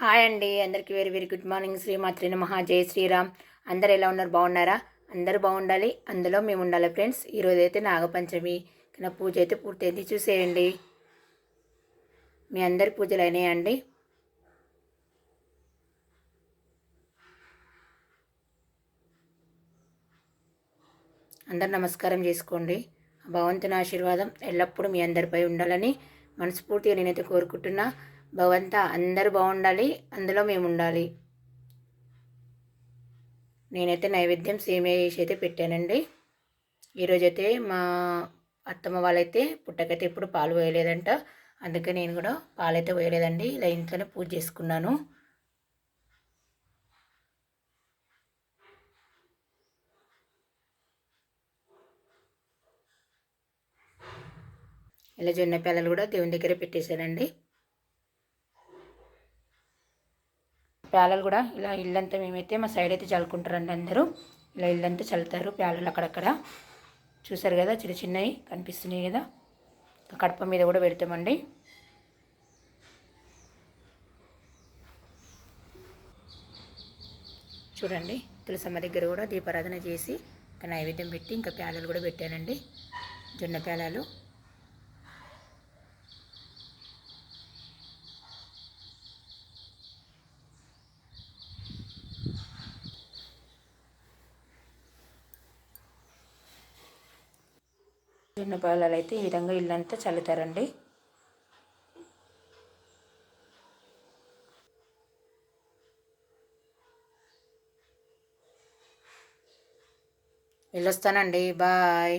Hi అండి. అందరికీ very very good morning. శ్రీమాత్రి నమః. జై శ్రీరామ్. అందరు ఎలా ఉన్నారు? బాగున్నారా? అందరూ బాగుండాలి. అందులో మేము ఉండాలి ఫ్రెండ్స్. ఈరోజు అయితే నాగపంచమి. నా పూజ అయితే పూర్తయింది. చూసేయండి. మీ అందరి పూజలు అయినాయండి అందరు నమస్కారం చేసుకోండి. భగవంతుని ఆశీర్వాదం ఎల్లప్పుడూ మీ అందరిపై ఉండాలని మనస్ఫూర్తిగా నేనైతే కోరుకుంటున్నా. భగవంతా అందరూ బాగుండాలి అందులో మేము ఉండాలి నేనైతే నైవేద్యం సేమియా చేసి అయితే పెట్టానండి. ఈరోజైతే మా అత్తమ్మ వాళ్ళైతే పుట్టకైతే ఎప్పుడు పాలు పోయలేదంట. అందుకే నేను కూడా పాలైతే పోయలేదండి. ఇలా ఇంట్లోనే పూజ చేసుకున్నాను. ఇలా జొన్న పిల్లలు కూడా దేవుని దగ్గర పెట్టేశానండి. ప్యాలలు కూడా ఇలా ఇల్లంతా మేమైతే మా సైడ్ అయితే చల్లుకుంటారండి అందరూ. ఇలా ఇల్లంతా చల్లుతారు ప్యాలలు అక్కడక్కడ. చూసారు కదా చిన్న చిన్నవి కనిపిస్తున్నాయి కదా. కడప మీద కూడా పెడతామండి. చూడండి తులసమ్మ దగ్గర కూడా దీపారాధన చేసి ఇంకా నైవేద్యం పెట్టి ఇంకా ప్యాలలు కూడా పెట్టానండి. జొన్న ప్యాలలు. జొన్న పాలాలు అయితే ఈ విధంగా ఇల్లంతా చల్లుతారండి. వెళ్ళొస్తానండి. బాయ్.